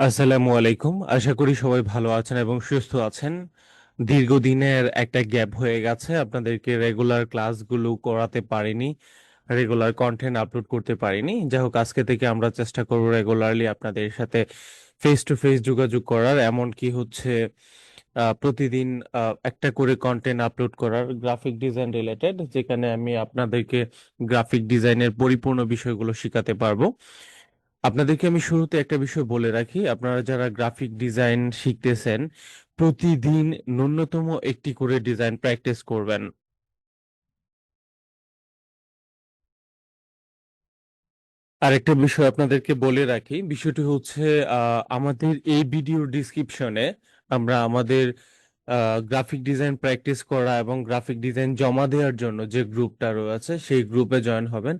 আসসালামু আলাইকুম। আশা করি সবাই ভালো আছেন এবং সুস্থ আছেন। দীর্ঘদিনের একটা গ্যাপ হয়ে গেছে। আপনাদেরকে রেগুলার ক্লাসগুলো করাতে পারিনি রেগুলার কন্টেন্ট আপলোড করতে পারিনি। যাই হোক, আজকে থেকে আমরা চেষ্টা করব রেগুলারলি আপনাদের সাথে ফেস টু ফেস যোগাযোগ করার। এমনকি হচ্ছে প্রতিদিন একটা করে কন্টেন্ট আপলোড করার গ্রাফিক ডিজাইন রিলেটেড যেখানে আমি আপনাদেরকে গ্রাফিক ডিজাইনের পরিপূর্ণ বিষয়গুলো শেখাতে পারব। আপনাদেরকে আমি শুরুতে একটা বিষয় বলে রাখি। আপনারা যারা গ্রাফিক ডিজাইন শিখতেছেন, প্রতিদিন ন্যূনতম একটি করে ডিজাইন প্র্যাকটিস করবেন। আরেকটা বিষয় আপনাদেরকে বলে রাখি, বিষয়টি হচ্ছে আমাদের এই ভিডিওর ডিসক্রিপশনে আমরা আমাদের গ্রাফিক ডিজাইন প্র্যাকটিস করা এবং গ্রাফিক ডিজাইন জমা দেওয়ার জন্য যে গ্রুপটা রয়েছে, সেই গ্রুপে জয়েন হবেন।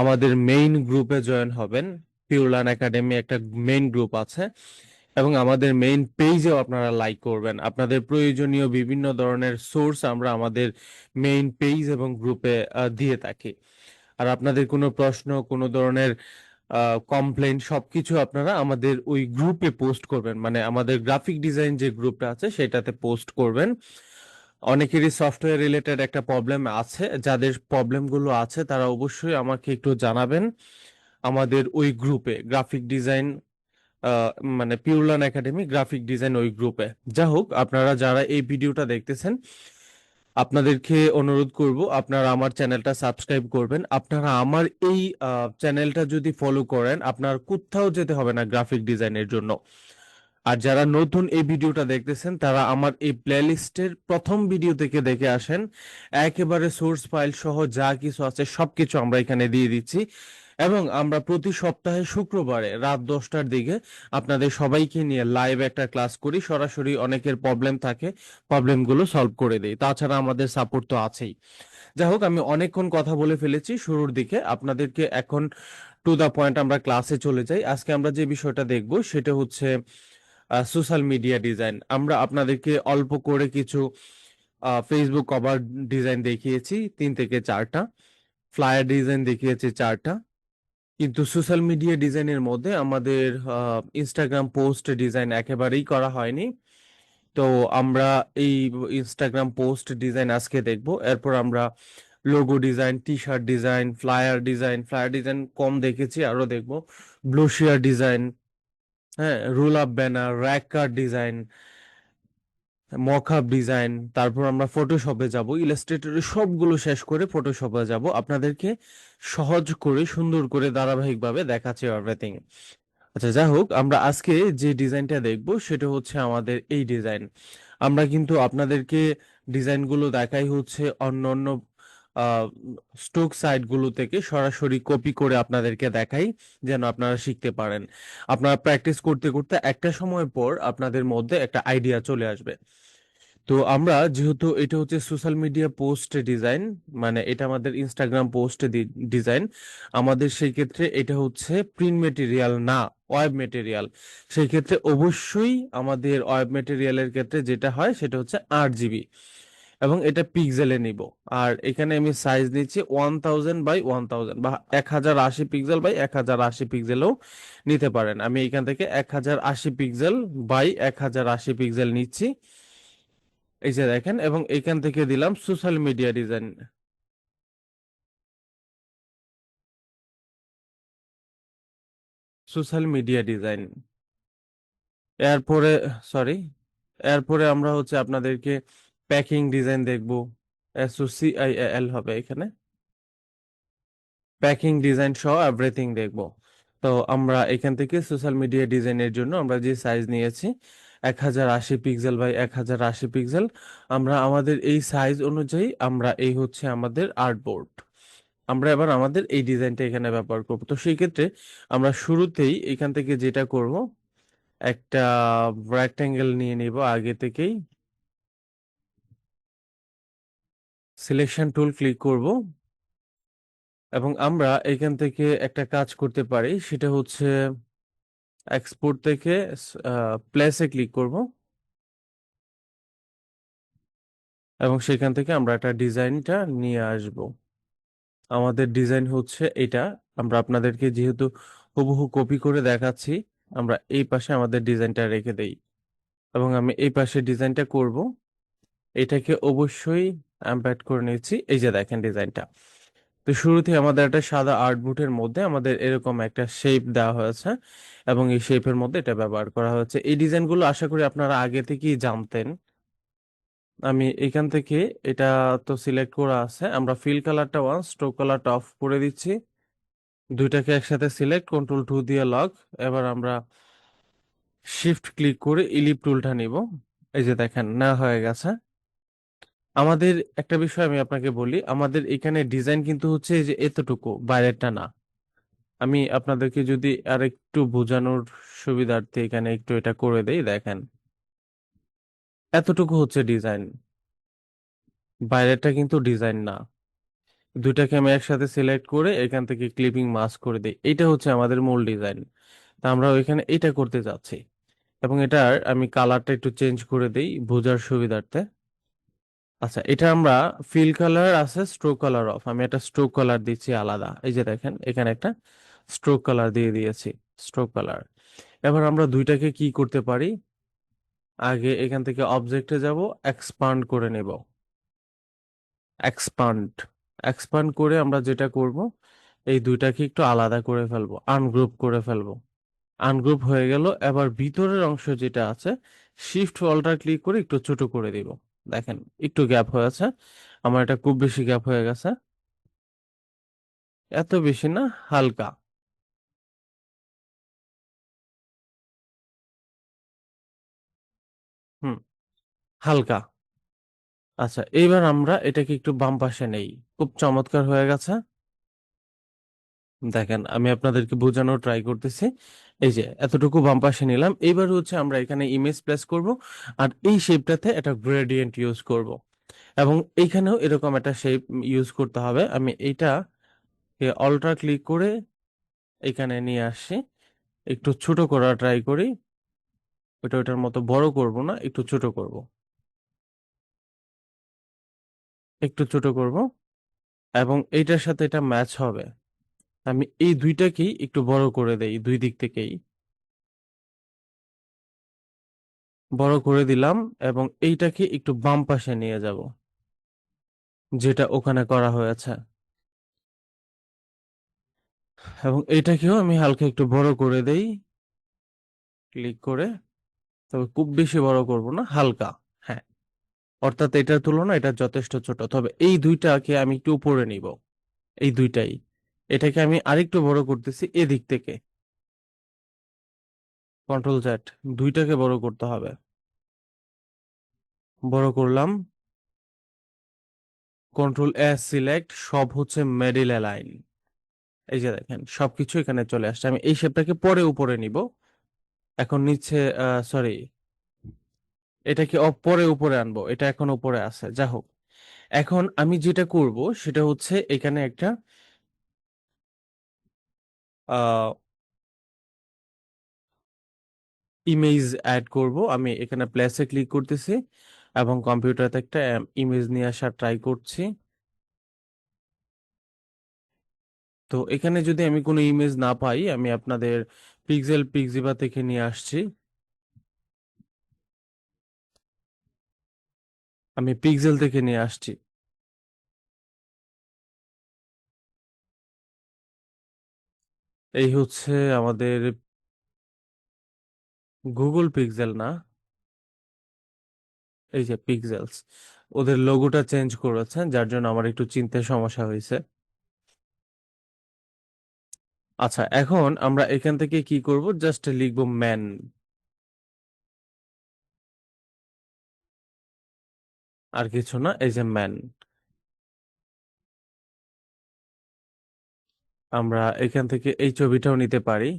আমাদের মেইন গ্রুপে জয়েন হবেন পিউরলান একাডেমি একটা মেইন গ্রুপ আছে এবং আমাদের মেইন পেজেও আপনারা লাইক করবেন। আপনাদের প্রয়োজনীয় বিভিন্ন ধরনের সোর্স আমরা আমাদের মেইন পেজ এবং গ্রুপে দিয়ে থাকি। আর আপনাদের কোনো প্রশ্ন, কোনো ধরনের কমপ্লেন সবকিছু আপনারা আমাদের ওই গ্রুপে পোস্ট করবেন। মানে আমাদের গ্রাফিক ডিজাইন যে গ্রুপটা আছে সেটাতে পোস্ট করবেন। অনেকেরই সফটওয়্যার রিলেটেড একটা প্রবলেম আছে। যাদের প্রবলেমগুলো আছে তারা অবশ্যই আমাকে একটু জানাবেন। আমাদের ওই গ্রুপে গ্রাফিক ডিজাইন মানে পিউরলান একাডেমি গ্রাফিক ডিজাইন ওই গ্রুপে যা হোক আপনারা যারা এই ভিডিওটা দেখতেছেন, আপনাদেরকে অনুরোধ করব, আপনারা আমার চ্যানেলটা সাবস্ক্রাইব করবেন। আপনারা আমার এই চ্যানেলটা যদি ফলো করেন, আপনার কোথাও যেতে হবে না গ্রাফিক ডিজাইনের জন্য। আর যারা নতুন এই ভিডিওটা দেখতেছেন, তারা আমার এই প্লেলিস্টের প্রথম ভিডিও থেকে দেখে আসেন। একেবারে সোর্স ফাইল সহ যা কিছু আছে, সবকিছু আমরা এখানে দিয়ে দিচ্ছি। এবং আমরা প্রতি সপ্তাহে শুক্রবারে রাত দশটার দিকে আপনাদের সবাইকে নিয়ে লাইভ একটা ক্লাস করি। সরাসরি অনেকের প্রবলেম থাকে প্রবলেমগুলো সলভ করে দিই। তাছাড়া আমাদের সাপোর্ট তো আছেই। যাই হোক, আমি অনেকক্ষণ কথা বলে ফেলেছি শুরুর দিকে। আপনাদেরকে এখন টু দা পয়েন্ট আমরা ক্লাসে চলে যাই। আজকে আমরা যে বিষয়টা দেখব সেটা হচ্ছে সোশ্যাল মিডিয়া ডিজাইন আমরা আপনাদেরকে অল্প করে কিছু ফেসবুক কভার ডিজাইন দেখিয়েছি, তিন থেকে চারটা। ফ্লায়ার ডিজাইন দেখিয়েছি চারটা। কিন্তু সোশ্যাল মিডিয়া ডিজাইনের মধ্যে আমাদের ইনস্টাগ্রাম পোস্ট ডিজাইন একেবারেই করা হয়নি। তো আমরা এই ইনস্টাগ্রাম পোস্ট ডিজাইন আজকে দেখব। এরপর আমরা logo design T shirt design flyer design flyer design কম দেখেছি আরও দেখব। ব্লুশিয়ার ডিজাইন হ্যাঁ roll up banner rack card design mockup design তারপর আমরা ফটোশপে যাব ইলাস্ট্রেটরে সবগুলো শেষ করে ফটোশপে যাব। আপনাদেরকে সহজ করে, সুন্দর করে, ধারাবাহিকভাবে দেখাচ্ছে এভরিথিং আচ্ছা যাই হোক, আমরা আজকে যে ডিজাইনটা দেখব, সেটা হচ্ছে আমাদের এই ডিজাইন আমরা কিন্তু আপনাদেরকে ডিজাইনগুলো দেখাই হচ্ছে অন্য অন্য স্টোক সাইটগুলো থেকে সরাসরি কপি করে আপনাদেরকে দেখাই যেন আপনারা শিখতে পারেন। আপনারা প্র্যাকটিস করতে করতে একটা সময় পর আপনাদের মধ্যে একটা আইডিয়া চলে আসবে। তো আমরা যেহেতু এটা হচ্ছে সোশ্যাল মিডিয়া পোস্ট ডিজাইন মানে এটা আমাদের ইনস্টাগ্রাম পোস্ট ডিজাইন, আমাদের সেই ক্ষেত্রে এটা হচ্ছে প্রিন্ট মেটেরিয়াল না, ওয়েব মেটেরিয়াল। সেই ক্ষেত্রে অবশ্যই আমাদের ওয়েব মেটেরিয়ালের ক্ষেত্রে যেটা হয় সেটা হচ্ছে আট জিবি। এবং এটা পিক্সেলে নিব। আর এখানে আমি সাইজ নিচ্ছি one thousand by one thousand বা এক হাজার আশি পিক্সেল বাই এক হাজার আশি পিক্সেলও নিতে পারেন। আমি এখান থেকে এক হাজার আশি পিক্সেল বাই এক হাজার আশি পিক্সেল নিচ্ছি। এই যে দেখেন, এবং এখান থেকে দিলাম social media design social media design এরপরে সরি এরপরে আমরা হচ্ছে আপনাদেরকে প্যাকিং ডিজাইন দেখব। S O C I L হবে এখানে। প্যাকিং ডিজাইন সহ এভরিথিং দেখব। তো আমরা এখান থেকে সোশ্যাল মিডিয়া ডিজাইনের জন্য আমরা যে সাইজ নিয়েছি, এক হাজার আশি পিক্সেল বাই এক হাজার আশি পিক্সেল আমরা আমাদের এই সাইজ অনুযায়ী আমরা এই হচ্ছে আমাদের আর্টবোর্ড আমরা এবার আমাদের এই ডিজাইনটা এখানে ব্যবহার করব। তো সেই ক্ষেত্রে আমরা শুরুতেই এখান থেকে যেটা করব, একটা রেক্টেঙ্গেল নিয়ে নিব, আগে থেকেই। সিলেকশন টুল ক্লিক করব। এবং আমরা এখান থেকে একটা কাজ করতে পারি, সেটা হচ্ছে এক্সপোর্ট থেকে প্লেসে ক্লিক করব। এবং সেখান থেকে আমরা একটা ডিজাইনটা নিয়ে আসব। আমাদের ডিজাইন হচ্ছে এটা। আমরা আপনাদেরকে যেহেতু হুবহু কপি করে দেখাচ্ছি, আমরা এই পাশে আমাদের ডিজাইনটা রেখে দেই। এবং আমি এই পাশে ডিজাইনটা করব। এটাকে অবশ্যই অ্যাম্পেড করে নিয়েছি এই যে দেখেন ডিজাইনটা। তো শুরুতে আমাদের একটা সাদা আর্টবুটের মধ্যে আমাদের এরকম একটা শেপ দেওয়া হয়েছে এবং এই শেপের মধ্যে এটা ব্যবহার করা হয়েছে। এই ডিজাইনগুলো আশা করি আপনারা আগে থেকেই জানতেন। আমি এখান থেকে এটা তো সিলেক্ট করা আছে। আমরা ফিল কালারটা ওয়ান স্ট্রোক কালারটা অফ করে দিচ্ছি। দুইটাকে একসাথে সিলেক্ট কন্ট্রোল টু দিয়ে লক এবার আমরা শিফট ক্লিক করে ইলিপ টুলটা নিব। এই যে দেখেন, না হয়ে গেছে। আমাদের একটা বিষয় আমি আপনাকে বলি, আমাদের এখানে ডিজাইন কিন্তু হচ্ছে এই যে এতটুকু, বাইরেরটা না। আমি আপনাদেরকে যদি আর একটু বোঝানোর সুবিধার্থে এখানে একটু এটা করে দেই, দেখেন। এতটুকু হচ্ছে ডিজাইন। বাইরেরটা কিন্তু ডিজাইন না। দুইটাকে আমি একসাথে সিলেক্ট করে এখান থেকে ক্লিপিং মাস্ক করে দিই। এটা হচ্ছে আমাদের মূল ডিজাইন। তা আমরা ওইখানে এটা করতে যাচ্ছি। এবং এটার আমি কালারটা একটু চেঞ্জ করে দিই বোঝার সুবিধার্থে। আচ্ছা এটা আমরা ফিল কালার আছে স্ট্রোক কালার অফ আমি একটা স্ট্রোক কালার দিচ্ছি আলাদা। এই যে দেখেন, এখানে একটা স্ট্রোক কালার দিয়ে দিয়েছি স্ট্রোক কালার এবার আমরা দুইটাকে কি করতে পারি? আগে এখান থেকে অবজেক্টে যাব এক্সপান্ড করে নেব। এক্সপান্ড এক্সপান্ড করে আমরা যেটা করব, এই দুইটাকে একটু আলাদা করে ফেলব আনগ্রুপ করে ফেলব। আনগ্রুপ হয়ে গেল, এবার ভিতরের অংশ যেটা আছে শিফট অল্টার ক্লিক করে একটু ছোট করে দিব। দেখেন, একটু গ্যাপ হয়েছে আমার এটা খুব বেশি গ্যাপ হয়ে গেছে। এত বেশি না, হালকা। হুম, হালকা। আচ্ছা এইবার আমরা এটাকে একটু বাম পাশে নেই। খুব চমৎকার হয়ে গেছে। দেখেন, আমি আপনাদেরকে বোঝানোর ট্রাই করতেছি। এই যে, এতটুকু বাম পাশে নিলাম। এইবার হচ্ছে আমরা এখানে ইমেজ প্লেস করব আর এই শেপটাতে একটা গ্রেডিয়েন্ট ইউজ করব। এবং এইখানেও এরকম একটা শেপ ইউজ করতে হবে। আমি এইটা অল্ট্রা ক্লিক করে এখানে নিয়ে আসি একটু ছোট করা ট্রাই করি। ওটা ওটার মতো বড় করব না, একটু ছোট করব। একটু ছোট করব। এবং এইটার সাথে এটা ম্যাচ হবে। আমি এই দুইটাকেই একটু বড় করে দেই, দুই দিক থেকেই। বড় করে দিলাম এবং এইটাকে একটু বাম পাশে নিয়ে যাব, যেটা ওখানে করা হয়েছে। এবং এইটাকেও আমি হালকা একটু বড় করে দেই, ক্লিক করে। তবে খুব বেশি বড় করব না, হালকা হ্যাঁ। অর্থাৎ এটার তুলনা এটা যথেষ্ট ছোট। তবে এই দুইটাকে আমি একটু উপরে নিব, এই দুইটাই। এটাকে আমি আরেকটু বড় করতেছি এদিক থেকে। কন্ট্রোল জেড দুইটাকে বড় করতে হবে। বড় করলাম। কন্ট্রোল এস সিলেক্ট সব হচ্ছে মেডিল অ্যালাইন এই যে দেখেন, সবকিছু এখানে চলে আসছে। আমি এই শেপটাকে পরে উপরে নিব। এখন নিচে সরি এটাকে পরে উপরে আনব। এটা এখন উপরে আছে। যা হোক, এখন আমি যেটা করব, সেটা হচ্ছে এখানে একটা ইমেজ অ্যাড করব। আমি এখানে প্লেসে ক্লিক করতেছি এবং কম্পিউটারতে একটা ইমেজ নিয়ে আসার ট্রাই করছি। তো এখানে যদি আমি কোনো ইমেজ না পাই, আমি আপনাদের পিক্সেল পিক্সিবা থেকে নিয়ে আসছি। আমি পিক্সেল থেকে নিয়ে আসছি। এই হচ্ছে আমাদের গুগল পিক্সেল না? এই যে পিক্সেলস ওদের লোগোটা চেঞ্জ করেছেন, যার জন্য আমার একটু চিনতে সমস্যা হয়েছে। আচ্ছা এখন আমরা এখান থেকে কি করব? জাস্ট লিখব ম্যান আর কিছু না, এই যে ম্যান আমরা এখান থেকে এই ছবিটাও নিতে পারি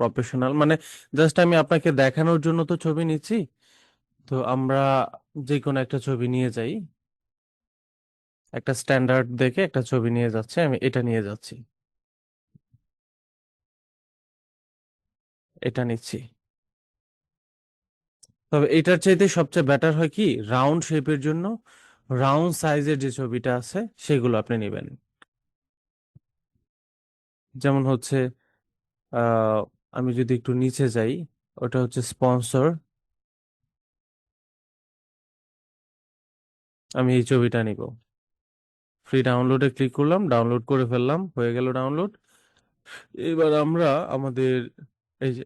প্রফেশনাল মানে জাস্ট আমি আপনাকে দেখানোর জন্য তো ছবি নিচ্ছি, তো আমরা যে কোনো একটা ছবি নিয়ে যাই। একটা স্ট্যান্ডার্ড দেখে একটা ছবি নিয়ে যাচ্ছে, আমি এটা নিয়ে যাচ্ছি। এটা নিচ্ছি। তবে এটার চাইতে সবচেয়ে বেটার হয় কি? রাউন্ড শেপের জন্য রাউন্ড সাইজের যে ছবিটা আছে, সেগুলো আপনি নেবেন। যেমন হচ্ছে আমি যদি একটু নিচে যাই, ওটা হচ্ছে স্পন্সর আমি এই ছবিটা নিব। ফ্রি ডাউনলোডে ক্লিক করলাম ডাউনলোড করে ফেললাম, হয়ে গেল ডাউনলোড এবার আমরা আমাদের এই যে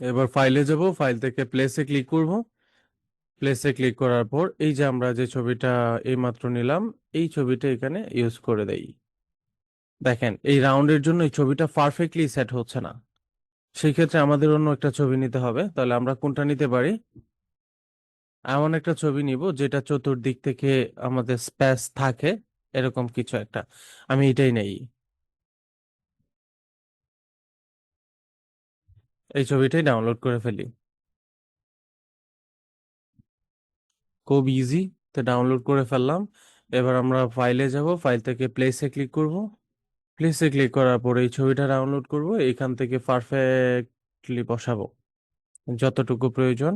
এবার ফাইলে যাব ফাইল থেকে প্লেসে ক্লিক করব। প্লেসে ক্লিক করার পর, এই যে আমরা যে ছবিটা এইমাত্র নিলাম, এই ছবিটা এখানে ইউজ করে দেই। দেখেন, এই রাউন্ডের জন্য এই ছবিটা পারফেক্টলি সেট হচ্ছে না। সেই ক্ষেত্রে আমাদের অন্য একটা ছবি নিতে হবে। তাহলে আমরা কোনটা নিতে পারি? এমন একটা ছবি নিব, যেটা চতুর্দিক থেকে আমাদের স্পেস থাকে, এরকম কিছু একটা। আমি এটাই নেই। এই ছবিটাই ডাউনলোড করে ফেলি। খুব ইজি তো ডাউনলোড করে ফেললাম। এবার আমরা ফাইলে যাব। ফাইল থেকে প্লেসে ক্লিক করব। প্লেসে ক্লিক করার পর এই ছবিটা ডাউনলোড করব। এখান থেকে পারফেক্টলি বসাবো। যতটুকু প্রয়োজন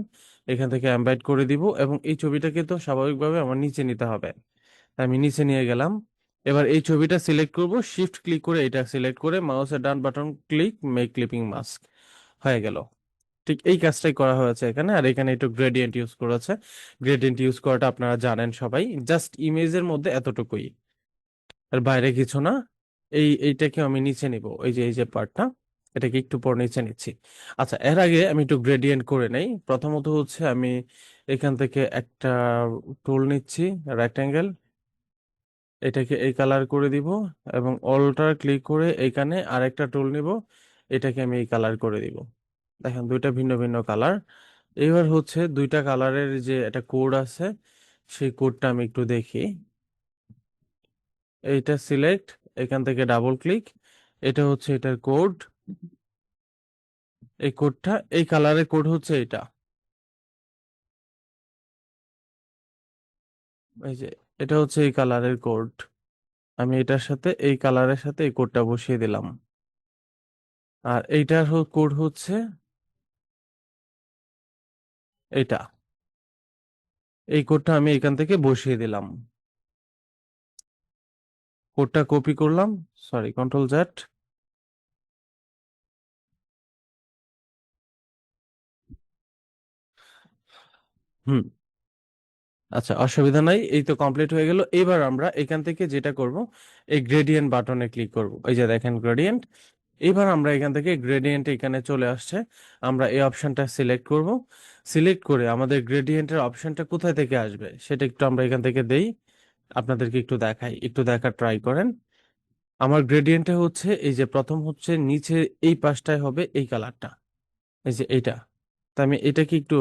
এখান থেকে এমবেড করে দিব এবং এই ছবিটাকে তো স্বাভাবিকভাবে আমার নিচে নিতে হবে। আমি নিচে নিয়ে গেলাম। এবার এই ছবিটা সিলেক্ট করব। শিফট ক্লিক করে এটা সিলেক্ট করে মাউসের ডান button click make clipping mask হয়ে গেল। ঠিক এই কাজটাই করা হয়েছে এখানে। আর এখানে একটু গ্রেডিয়েন্ট ইউজ করেছে। গ্রেডিয়েন্ট ইউজ করাটা আপনারা জানেন সবাই। জাস্ট ইমেজের মধ্যে এতটুকুই। আর বাইরে কিছু না। এই, এইটাকে আমি নিচে নিব। এই যে এই যে পার্টটা এটাকে একটু পর নিচে নিচ্ছি। আচ্ছা এর আগে আমি একটু গ্রেডিয়েন্ট করে নেই। প্রথমত হচ্ছে আমি এখান থেকে একটা টুল নিচ্ছি রেক্টেঙ্গেল এটাকে এই কালার করে দিব এবং অলটার ক্লিক করে এখানে আরেকটা টুল নিব। এটাকে আমি এই কালার করে দিব। দেখেন দুইটা ভিন্ন ভিন্ন কালার। এবার হচ্ছে দুইটা কালারের যে একটা কোড আছে, সেই কোডটা আমি একটু দেখি। এইটা সিলেক্ট, এখান থেকে ডাবল ক্লিক, এটা হচ্ছে এটার কোড। এই কোডটা, এই কালারের কোড হচ্ছে এটা। এই যে, এটা হচ্ছে এই কালারের কোড। আমি এটার সাথে, এই কালারের সাথে এই কোডটা বসিয়ে দিলাম। আর এইটার কোড হচ্ছে এটা। এই কোডটা আমি এখান থেকে বসিয়ে দিলাম। কোডটা কপি করলাম। সরি কন্ট্রোল জ্যাট হুম। আচ্ছা অসুবিধা নাই, এই তো কমপ্লিট হয়ে গেল। এবার আমরা এখান থেকে যেটা করব, এই গ্রেডিয়েন্ট বাটনে ক্লিক করব। এই যে দেখেন গ্রেডিয়েন্ট এবার আমরা এখান থেকে গ্রেডিয়েন্ট এখানে চলে আসছে। আমরা এই অপশনটা সিলেক্ট করব। সিলেক্ট করে আমাদের গ্রেডিয়েন্টের অপশনটা কোথায় থেকে আসবে সেটা একটু আমরা এখান থেকে দেই। আপনাদেরকে একটু দেখাই, একটু দেখার ট্রাই করেন। আমার গ্রেডিয়েন্টে হচ্ছে, এই যে প্রথম হচ্ছে নিচে এই পাশটায় হবে এই কালারটা এই যে এইটা। তা আমি এটাকে একটু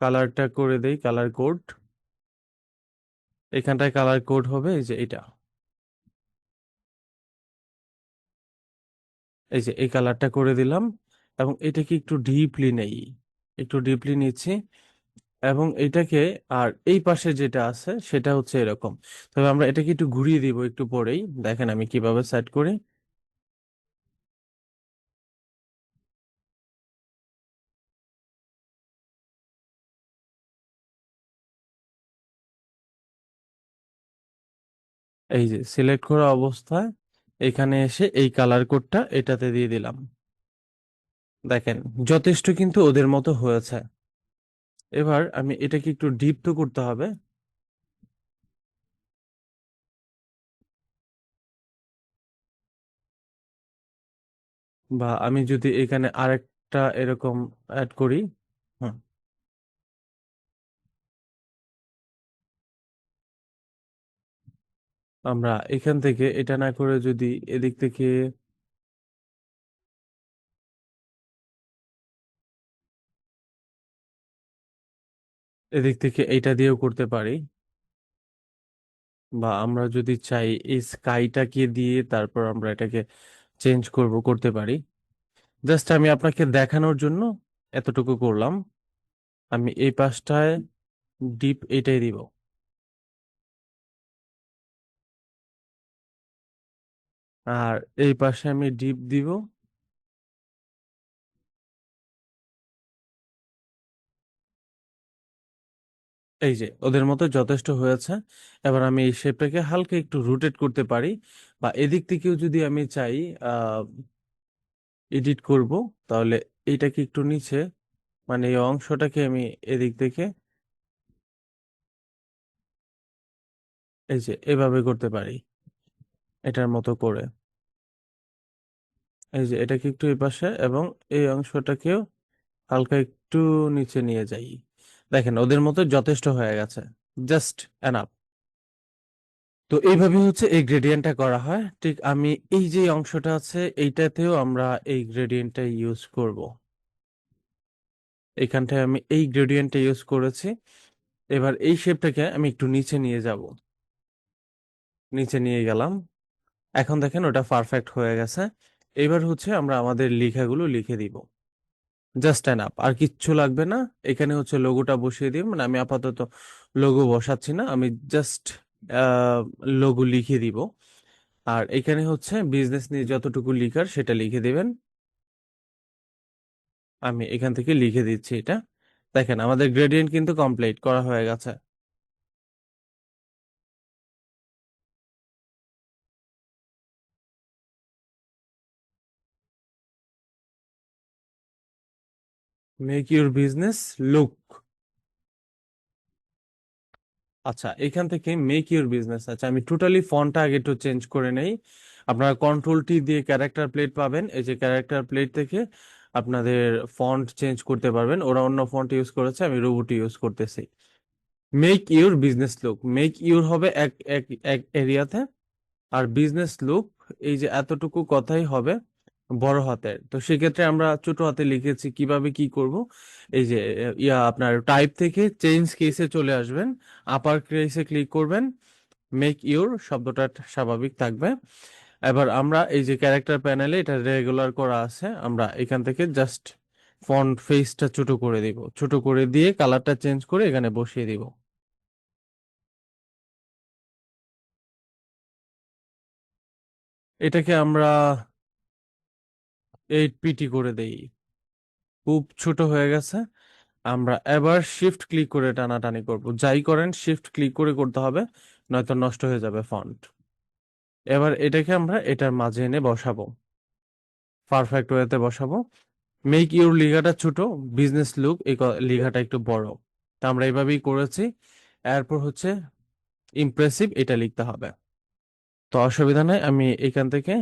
কালারটা করে দেই কালার কোড এখানটায় কালার কোড হবে, এই যে এটা এই যে, এই কালারটা করে দিলাম এবং এটাকে একটু ডিপলি নেই, একটু ডিপলি নিচ্ছি এবং এটাকে আর এই পাশে যেটা আছে সেটা হচ্ছে এরকম। তবে আমরা এটাকে একটু ঘুরিয়ে দিব একটু পরেই, দেখেন আমি কীভাবে সেট করি। এই যে সিলেক্ট করা অবস্থায় এখানে এসে এই কালার কোডটা এটাতে দিয়ে দিলাম। দেখেন, যথেষ্ট কিন্তু ওদের মতো হয়েছে। এবার আমি এটাকে একটু ডিপ তো করতে হবে। বা আমি যদি এখানে আরেকটা এরকম অ্যাড করি আমরা এখান থেকে এটা না করে যদি এদিক থেকে এদিক থেকে এইটা দিয়েও করতে পারি। বা আমরা যদি চাই এই স্কাইটাকে দিয়ে তারপর আমরা এটাকে চেঞ্জ করব, করতে পারি। জাস্ট আমি আপনাকে দেখানোর জন্য এতটুকু করলাম। আমি এই পাশটায় ডিপ এটাই দিব। আর এই পাশে আমি ডিপ দিব। এই যে, ওদের মতো যথেষ্ট হয়েছে। এবার আমি এই শেপটাকে হালকা একটু রোটেট করতে পারি বা এদিক থেকেও যদি আমি চাই এডিট করব, তাহলে এইটাকে একটু নিচে মানে এই অংশটাকে আমি এদিক থেকে এই যে, এভাবে করতে পারি, এটার মতো করে। এই যে এটাকে একটু এই পাশে এবং এই অংশটাকেও হালকা একটু নিচে নিয়ে যাই। দেখেন, ওদের মতো যথেষ্ট হয়ে গেছে। Just enough. তো এইভাবে হচ্ছে এই গ্রেডিয়েন্টটা করা হয়। ঠিক আমি এই যে অংশটা আছে, এইটাতেও আমরা এই গ্রেডিয়েন্টটা ইউজ করব। এখানটায় আমি এই গ্রেডিয়েন্টটা ইউজ করেছি। এবার এই শেপটাকে আমি একটু নিচে নিয়ে যাব। নিচে নিয়ে গেলাম। এখন দেখেন ওটা পারফেক্ট হয়ে গেছে। এবার হচ্ছে আমরা আমাদের লেখাগুলো লিখে দিব। জাস্ট অ্যান আপ আর কিচ্ছু লাগবে না। এখানে হচ্ছে লোগোটা বসিয়ে দিব মানে আমি আপাতত লোগো বসাচ্ছি না, আমি জাস্ট লোগো লিখে দিব। আর এখানে হচ্ছে বিজনেস নিয়ে যতটুকু লিখার সেটা লিখে দেবেন। আমি এখান থেকে লিখে দিচ্ছি এটা। দেখেন, আমাদের গ্রেডিয়েন্ট কিন্তু কমপ্লিট করা হয়ে গেছে। মেক ইউর বিজনেস লুক আচ্ছা এখান থেকে মেক ইউর বিজনেস আচ্ছা আমি টোটালি ফন্টটা আগে একটু চেঞ্জ করে নেই। আপনারা কন্ট্রোল টি দিয়ে ক্যারেক্টার প্লেট পাবেন। এই যে ক্যারেক্টার প্লেট থেকে আপনাদের ফন্ট চেঞ্জ করতে পারবেন। ওরা অন্য ফন্ট ইউজ করেছে, আমি রোবট ইউজ করতেছি। Make your business look make your হবে এক এক এক এরিয়াতে আর বিজনেস লুক এই যে এতটুকু কথাই হবে। বড় হাতের। তো সেক্ষেত্রে আমরা ছোট হাতে লিখেছি কীভাবে কি করব। এই যে, ইয়া আপনার টাইপ থেকে চেঞ্জ কেসে চলে আসবেন আপার কেসে ক্লিক করবেন মেক ইউর শব্দটা স্বাভাবিক থাকবে। এবার আমরা এই যে ক্যারেক্টার প্যানেলে এটা রেগুলার করা আছে, আমরা এখান থেকে জাস্ট ফন্ট ফেসটা ছোট করে দিব। ছোট করে দিয়ে কালারটা চেঞ্জ করে এখানে বসিয়ে দিব। এটাকে আমরা এইট পিটি করে দেই। খুব ছোট হয়ে গেছে। আমরা এবার শিফট ক্লিক করে টানাটানি করব। যাই করেন শিফট ক্লিক করে করতে হবে, নয়তো নষ্ট হয়ে যাবে ফন্ট এবার এটাকে আমরা এটার মাঝে এনে বসাবো। পারফেক্ট ওয়েতে বসাবো। মেক ইউর লেখাটা ছোট বিজনেস লুক এই লেখাটা একটু বড়। তা আমরা এইভাবেই করেছি। এরপর হচ্ছে ইমপ্রেসিভ এটা লিখতে হবে। তো অসুবিধা নাই, আমি এখান থেকে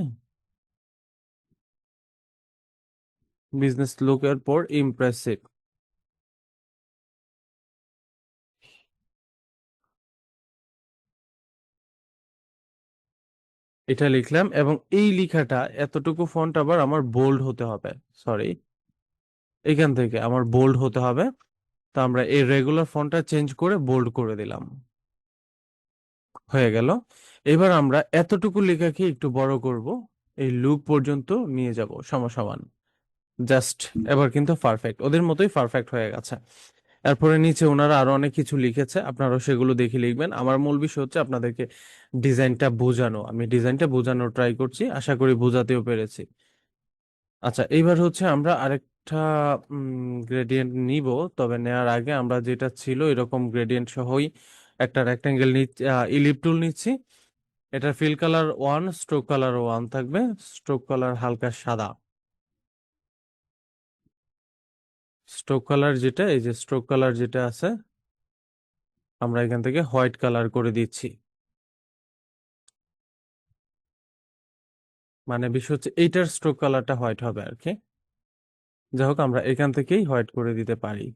বিজনেস লুকের পর ইমপ্রেসিভ এটা লিখলাম এবং এই লেখাটা এতটুকু ফন্ট আবার আমার বোল্ড হতে হবে সরি এখান থেকে আমার বোল্ড হতে হবে। তো আমরা এই রেগুলার ফন্টটা চেঞ্জ করে বোল্ড করে দিলাম। হয়ে গেল। এবার আমরা এতটুকু লেখাকে একটু বড় করব, এই লুক পর্যন্ত নিয়ে যাব সমান। জাস্ট এবার কিন্তু পারফেক্ট ওদের মতোই পারফেক্ট হয়ে গেছে। এরপরে নিচে ওনারা আরও অনেক কিছু লিখেছে। আপনারাও সেগুলো দেখে লিখবেন। আমার মূল বিষয় হচ্ছে আপনাদেরকে ডিজাইনটা বোঝানো। আমি ডিজাইনটা বোঝানোর ট্রাই করছি। আশা করি বোঝাতেও পেরেছি। আচ্ছা এইবার হচ্ছে আমরা আরেকটা গ্রেডিয়েন্ট নিব। তবে নেওয়ার আগে আমরা যেটা ছিল এরকম গ্রেডিয়েন্ট সহই একটা রেক্ট্যাঙ্গেল নিচ্ছি ইলিপ টুল নিচ্ছি। এটার fill colour one stroke colour one থাকবে। স্ট্রোক কালার হালকা সাদা। স্ট্রোক কালার যেটা, এই যে স্ট্রোক কালার যেটা আছে, আমরা এখান থেকে হোয়াইট কালার করে দিচ্ছি। মানে বিষয় হচ্ছে এইটার স্ট্রোক কালারটা হোয়াইট হবে আর কি। যাই হোক, আমরা এখান থেকেই হোয়াইট করে দিতে পারি।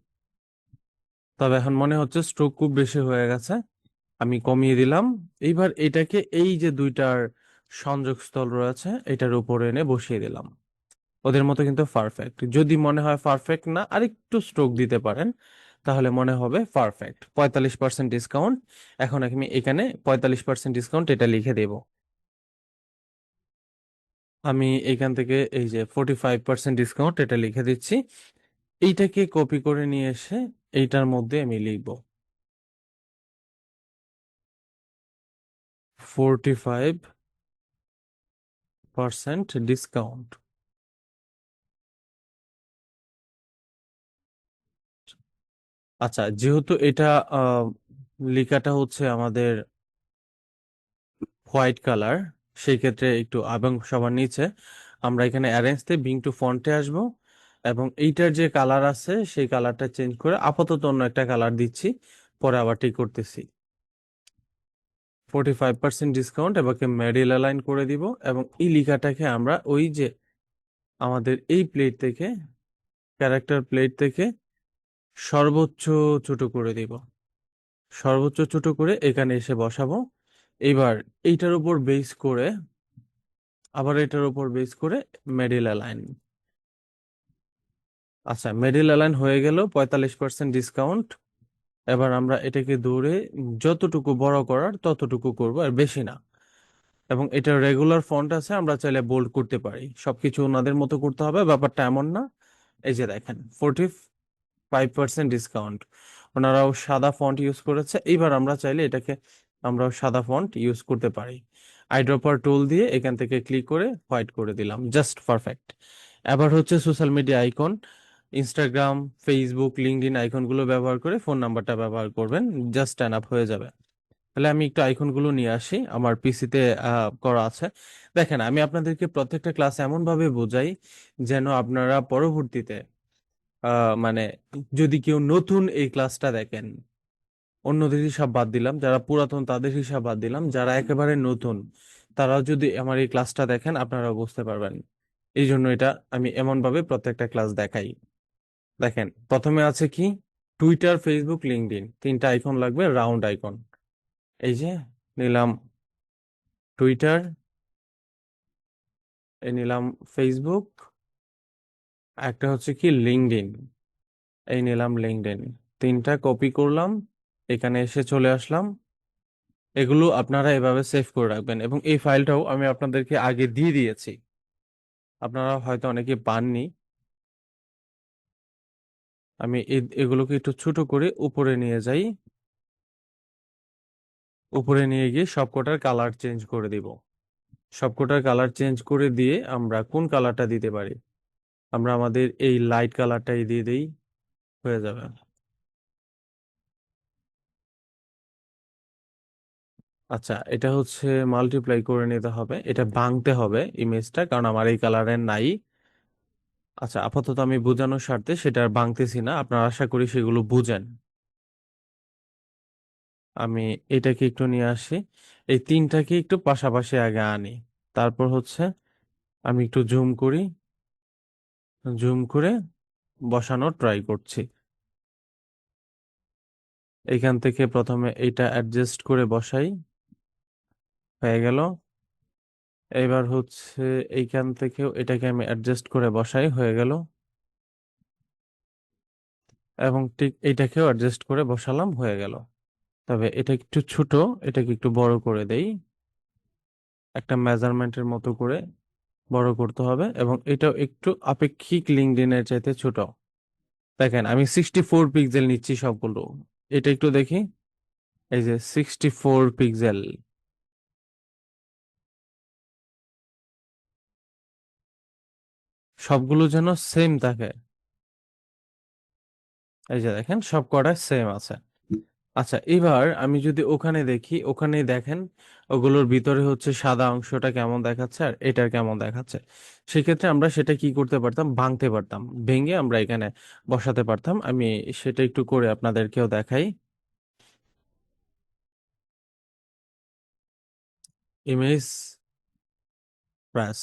তবে এখন মনে হচ্ছে স্ট্রোক খুব বেশি হয়ে গেছে। আমি কমিয়ে দিলাম। এইবার এটাকে এই যে দুইটার সংযোগস্থল রয়েছে, এটার উপরে এনে বসিয়ে দিলাম। ওদের মতো কিন্তু পারফেক্ট যদি মনে হয় পারফেক্ট না, আরেকটু স্ট্রোক দিতে পারেন, তাহলে মনে হবে পারফেক্ট পঁয়তাল্লিশ পার্সেন্ট ডিসকাউন্ট এখন আমি এখানে পঁয়তাল্লিশ পার্সেন্ট ডিসকাউন্ট এটা লিখে দেব। আমি এখান থেকে এই যে ফোর্টি ফাইভ পার্সেন্ট ডিসকাউন্ট এটা লিখে দিচ্ছি। এইটাকে কপি করে নিয়ে এসে এইটার মধ্যে আমি লিখব। ফোরটি ফাইভ পার্সেন্ট ডিসকাউন্ট আচ্ছা যেহেতু এটা লেখাটা হচ্ছে আমাদের হোয়াইট কালার, সেই ক্ষেত্রে একটু এবং সবার নিচে, আমরা এখানে অ্যারেঞ্জ তে বিং টু ফন্টে আসব এবং এইটার যে কালার আছে, সেই কালারটা চেঞ্জ করে আপাতত অন্য একটা কালার দিচ্ছি, পরে আবার ঠিক করতেছি। ফোর্টি ফাইভ পার্সেন্ট ডিসকাউন্ট এবারকে মেরিল অ্যালাইন করে দিব এবং এই লেখাটাকে আমরা ওই যে আমাদের এই প্লেট থেকে ক্যারেক্টার প্লেট থেকে সর্বোচ্চ ছোট করে দিব। সর্বোচ্চ ছোট করে এখানে এসে বসাবো। এবার এইটার উপর বেস করে, আবার এটার উপর বেস করে মেডিল অ্যালাইন আচ্ছা মেডিল অ্যালাইন হয়ে গেল, পঁয়তাল্লিশ পার্সেন্ট ডিসকাউন্ট এবার আমরা এটাকে দৌড়ে যতটুকু বড় করার ততটুকু করব, আর বেশি না। এবং এটা রেগুলার ফন্ট আছে, আমরা চাইলে বোল্ড করতে পারি। সবকিছু ওনাদের মতো করতে হবে, ব্যাপারটা এমন না। এই যে দেখেন ফোরটি ফাইভ পার্সেন্ট ডিসকাউন্ট ওনারাও সাদা ফন্ট ইউজ করেছে। এইবার আমরা চাইলে এটাকে আমরাও সাদা ফন্ট ইউজ করতে পারি। আইড্রপার টুল দিয়ে এখান থেকে ক্লিক করে হোয়াইট করে দিলাম। জাস্ট পারফেক্ট এবার হচ্ছে social media icon Instagram Facebook LinkedIn আইকনগুলো ব্যবহার করে ফোন নাম্বারটা ব্যবহার করবেন। জাস্ট স্ট্যান্ড আপ হয়ে যাবে। তাহলে আমি একটু আইকনগুলো নিয়ে আসি। আমার পিসিতে করা আছে। দেখেন, আমি আপনাদেরকে প্রত্যেকটা ক্লাস এমন ভাবে বোঝাই যেন আপনারা পরবর্তীতে মানে যদি কেউ নতুন এই ক্লাসটা দেখেন অন্যদের হিসাব বাদ দিলাম, যারা পুরাতন তাদের হিসাব বাদ দিলাম, যারা একেবারে নতুন, তারাও যদি আমার এই ক্লাসটা দেখেন আপনারা বুঝতে পারবেন। এই জন্য এটা আমি এমন ভাবে প্রত্যেকটা ক্লাস দেখাই। দেখেন, প্রথমে আছে কি? টুইটার ফেসবুক লিঙ্কডইন তিনটা আইকন লাগবে, রাউন্ড আইকন। এই যে, নিলাম টুইটার এই নিলাম ফেসবুক একটা হচ্ছে কি লিঙ্কডইন এই নিলাম লিঙ্কডইন তিনটা কপি করলাম, এখানে এসে চলে আসলাম। এগুলো আপনারা এভাবে সেভ করে রাখবেন এবং এই ফাইলটাও আমি আপনাদেরকে আগে দিয়ে দিয়েছি। আপনারা হয়তো অনেকে পাননি। আমি এগুলোকে একটু ছোট করে উপরে নিয়ে যাই। উপরে নিয়ে গিয়ে সবকটার কালার চেঞ্জ করে দিব। সবকটার কালার চেঞ্জ করে দিয়ে আমরা কোন কালারটা দিতে পারি? আমরা আমাদের এই লাইট কালারটাই দিয়ে দেই, হয়ে যাবে। আচ্ছা এটা হচ্ছে মাল্টিপ্লাই করে নিতে হবে। এটা ভাঙতে হবে ইমেজটা কারণ আমার এই কালারের নাই। আচ্ছা আপাতত আমি বোঝানোর স্বার্থে সেটা আর ভাঙতেছি না। আপনারা আশা করি সেগুলো বুঝেন। আমি এটাকে একটু নিয়ে আসি। এই তিনটাকে একটু পাশাপাশি আগে আনি। তারপর হচ্ছে আমি একটু জুম করি। জুম করে বসানোর ট্রাই করছি। এইখান থেকে প্রথমে এটা অ্যাডজাস্ট করে বসাই। হয়ে গেল। এবার হচ্ছে এইখান থেকেও এটাকে আমি অ্যাডজাস্ট করে বসাই, হয়ে গেল। এবং ঠিক এইটাকেও অ্যাডজাস্ট করে বসালাম, হয়ে গেল। তবে এটা একটু ছোট, এটাকে একটু বড় করে দেই। একটা মেজারমেন্টের মতো করে। বড় করতে হবে এবং এটাও একটু আপেক্ষিক লিঙ্কডইনের চাইতে ছোট। দেখেন, আমি সিক্সটি ফোর পিক্সেল নিচ্ছি সবগুলো। এটা একটু দেখি। এই যে সিক্সটি ফোর পিক্সেল সবগুলো যেন সেম থাকে। এই যে দেখেন সব কটা সেম আছে। আচ্ছা এবার আমি যদি ওখানে দেখি ওখানে দেখেন ওগুলোর ভিতরে হচ্ছে সাদা অংশটা কেমন দেখাচ্ছে আর এটার কেমন দেখাচ্ছে। সেক্ষেত্রে আমরা সেটা কি করতে পারতাম? ভাঙতে পারতাম। ভেঙে আমরা এখানে বসাতে পারতাম। আমি সেটা একটু করে আপনাদেরকেও দেখাই। Image press.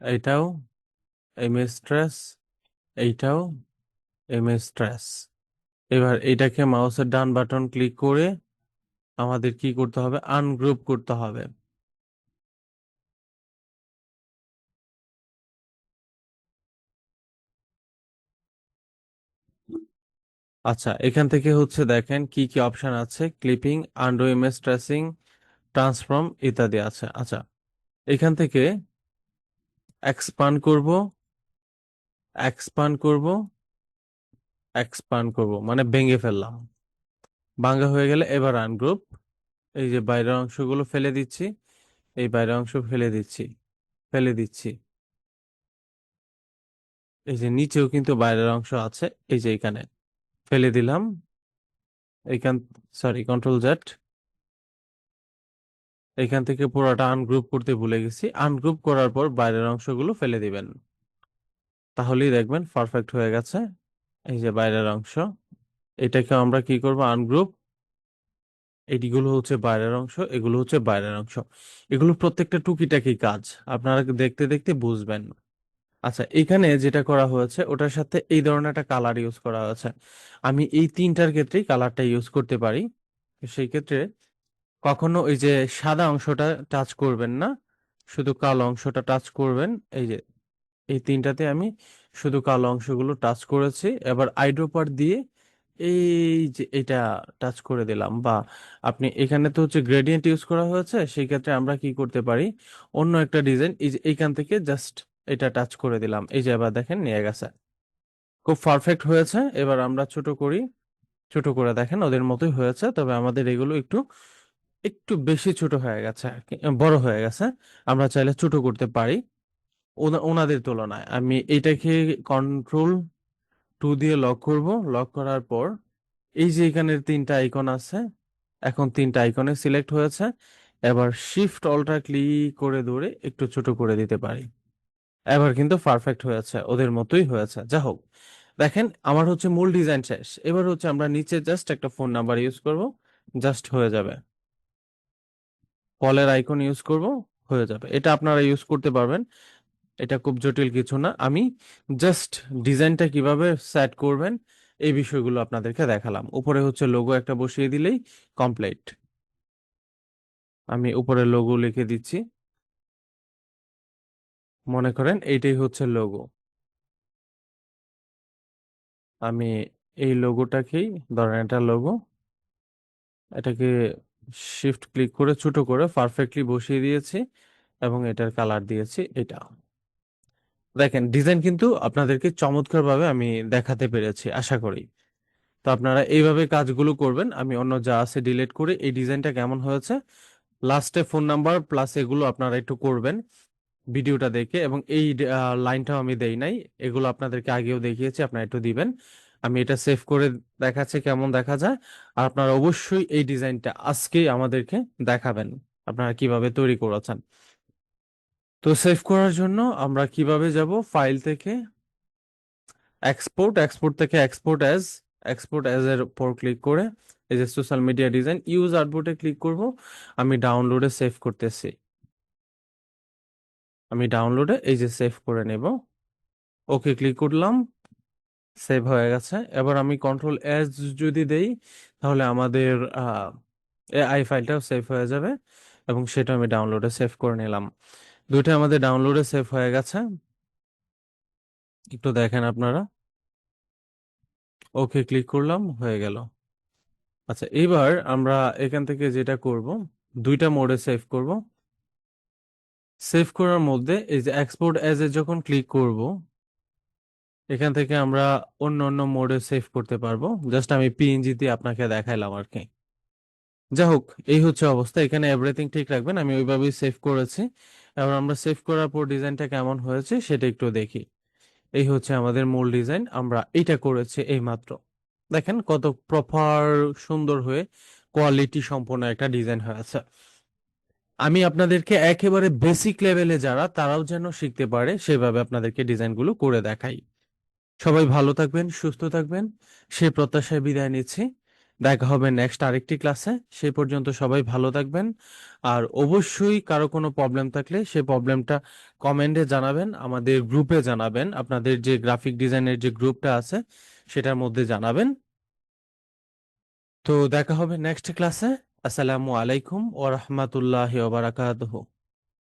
এইটাও ইমেজ ট্রেস এইটাও ইমেজ ট্রেস এবার এটাকে মাউসের ডান বাটন ক্লিক করে আমাদের কি করতে হবে? আনগ্রুপ করতে হবে। আচ্ছা এখান থেকে হচ্ছে দেখেন কি কি অপশন আছে? Clipping undo image tracing, transform ইত্যাদি আছে। আচ্ছা এখান থেকে এক্সপান্ড করব এক্সপান্ড করব। এক্সপান্ড করব মানে ভেঙে ফেললাম। ভাঙ্গা হয়ে গেলে এবার আনগ্রুপ এই যে বাইরের অংশগুলো ফেলে দিচ্ছি, এই বাইরের অংশ ফেলে দিচ্ছি ফেলে দিচ্ছি। এই যে নিচেও কিন্তু বাইরের অংশ আছে, এই যে এখানে ফেলে দিলাম। এইখান সরি কন্ট্রোল জেড এখান থেকে পুরোটা আনগ্রুপ করতে ভুলে গেছি। আনগ্রুপ করার পর বাইরের অংশগুলো ফেলে দিবেন। তাহলেই দেখবেন পারফেক্ট হয়ে গেছে। এই যে বাইরের অংশ, এটাকে আমরা কি করব? আনগ্রুপ এইগুলো হচ্ছে বাইরের অংশ, এগুলো হচ্ছে বাইরের অংশ। এগুলো প্রত্যেকটা টুকিটাকি কাজ, আপনারা দেখতে দেখতে বুঝবেন। আচ্ছা এখানে যেটা করা হয়েছে, ওটার সাথে এই ধরনের একটা কালার ইউজ করা হয়েছে। আমি এই তিনটার ক্ষেত্রেই কালারটা ইউজ করতে পারি। সেই ক্ষেত্রে কখনো ওই যে সাদা অংশটা টাচ করবেন না, শুধু কালো অংশটা টাচ করবেন। এই যে, এই তিনটাতে আমি শুধু কালো অংশগুলো টাচ করেছি। এবার আইড্রোপার দিয়ে এই যে এটা টাচ করে দিলাম বা আপনি এখানে তো হচ্ছে গ্রেডিয়েন্ট ইউজ করা হয়েছে, সেই ক্ষেত্রে আমরা কি করতে পারি? অন্য একটা ডিজাইন এই যে এইখান থেকে জাস্ট এটা টাচ করে দিলাম। এই যে এবার দেখেন, নিয়ে গেছে। খুব পারফেক্ট হয়েছে। এবার আমরা ছোট করি, ছোট করে দেখেন, ওদের মতোই হয়েছে, তবে আমাদের এগুলো একটু একটু বেশি ছোট হয়ে গেছে বড় হয়ে গেছে। আমরা চাইলে ছোট করতে পারি। ওনা- ওনাদের তুলনায়। আমি এটাকে কন্ট্রোল টু দিয়ে লক করব। লক করার পর এই যে এখানের তিনটা আইকন আছে, এখন তিনটা আইকনে সিলেক্ট হয়েছে। এবার শিফট অল্টা ক্লিক করে ধরে একটু ছোট করে দিতে পারি। এবার কিন্তু পারফেক্ট হয়েছে, ওদের মতোই হয়েছে। যা হোক, দেখেন আমার হচ্ছে মূল ডিজাইন শেষ। এবার হচ্ছে আমরা নিচে জাস্ট একটা ফোন নাম্বার ইউজ করব জাস্ট হয়ে যাবে। কলের আইকন ইউজ করব, হয়ে যাবে। এটা আপনারা ইউজ করতে পারবেন। এটা খুব জটিল কিছু না। আমি জাস্ট ডিজাইনটা কীভাবে সেট করবেন, এই বিষয়গুলো আপনাদেরকে দেখালাম। উপরে হচ্ছে লোগো একটা বসিয়ে দিলেই কমপ্লিট আমি উপরে লোগো লিখে দিচ্ছি। মনে করেন এইটাই হচ্ছে লোগো আমি এই লোগোটাকেই ধরেন এটা লোগো এটাকে শিফট ক্লিক করে ছোট করে পারফেক্টলি বসিয়ে দিয়েছি এবং এটার কালার দিয়েছি এটা। দেখেন ডিজাইন কিন্তু আপনাদেরকে চমৎকারভাবে আমি দেখাতে পেরেছি, আশা করি। তো আপনারা এইভাবে কাজগুলো করবেন, আমি অন্য যা আছে ডিলিট করে এই ডিজাইনটা কেমন হয়েছে লাস্টে ফোন নাম্বার প্লাস এগুলো আপনারা একটু করবেন ভিডিওটা দেখে, এবং এই লাইনটাও আমি দেই নাই, এগুলো আপনাদেরকে আগেও দেখিয়েছি, আপনারা একটু দিবেন। আমি এটা সেভ করে দেখাচ্ছি কেমন দেখা যায়, আর আপনারা অবশ্যই এই ডিজাইনটা আজকেই আমাদেরকে দেখাবেন, আপনারা কীভাবে তৈরি করেছেন। তো সেভ করার জন্য আমরা কীভাবে যাব? ফাইল থেকে এক্সপোর্ট এক্সপোর্ট থেকে এক্সপোর্ট অ্যাজ এক্সপোর্ট অ্যাজ এর উপর ক্লিক করে এই যে সোশ্যাল মিডিয়া ডিজাইন ইউজ আর্টবোর্ডে ক্লিক করব। আমি ডাউনলোডে সেভ করতেছি। আমি ডাউনলোডে এই যে সেভ করে নেব। ওকে ক্লিক করলাম সেভ হয়ে গেছে। এবার আমি কন্ট্রোল এস যদি দেই, তাহলে আমাদের আই ফাইলটাও সেভ হয়ে যাবে এবং সেটা আমি ডাউনলোডে সেভ করে নিলাম। দুইটা আমাদের ডাউনলোডে সেভ হয়ে গেছে। একটু দেখেন আপনারা। ওকে ক্লিক করলাম, হয়ে গেল। আচ্ছা এবার আমরা এখান থেকে যেটা করব, দুইটা মোডে সেভ করব। সেভ করার মধ্যে এই যে এক্সপোর্ট অ্যাজ এ যখন ক্লিক করব, এখান থেকে আমরা অন্য অন্য মোডে সেভ করতে পারব। জাস্ট আমি পিএনজি দিয়ে আপনাকে দেখাইলাম আর কি। যাই হোক, এই হচ্ছে অবস্থা। এখানে এভরিথিং ঠিক রাখবেন, আমি ওইভাবেই সেভ করেছি। এবার আমরা সেভ করার পর ডিজাইনটা কেমন হয়েছে সেটা একটু দেখি। এই হচ্ছে আমাদের মূল ডিজাইন আমরা এটা করেছি এই মাত্র দেখেন কত প্রপার সুন্দর হয়ে কোয়ালিটি সম্পন্ন একটা ডিজাইন হয়েছে। আমি আপনাদেরকে একেবারে বেসিক লেভেলে যারা, তারাও যেন শিখতে পারে, সেভাবে আপনাদেরকে ডিজাইনগুলো করে দেখাই। সবাই ভালো থাকবেন, সুস্থ থাকবেন। সে প্রত্যাশায় বিদায় নিচ্ছি। দেখা হবে নেক্সট আরেকটি ক্লাসে সেই পর্যন্ত সবাই ভালো থাকবেন। আর অবশ্যই কারও কোনো প্রবলেম থাকলে সেই প্রবলেমটা কমেন্টে জানাবেন, আমাদের গ্রুপে জানাবেন। আপনাদের যে গ্রাফিক ডিজাইনের যে গ্রুপটা আছে, সেটার মধ্যে জানাবেন। তো দেখা হবে নেক্সট ক্লাসে আসসালামু আলাইকুম ওয়া রাহমাতুল্লাহি ওয়া বারাকাতুহু।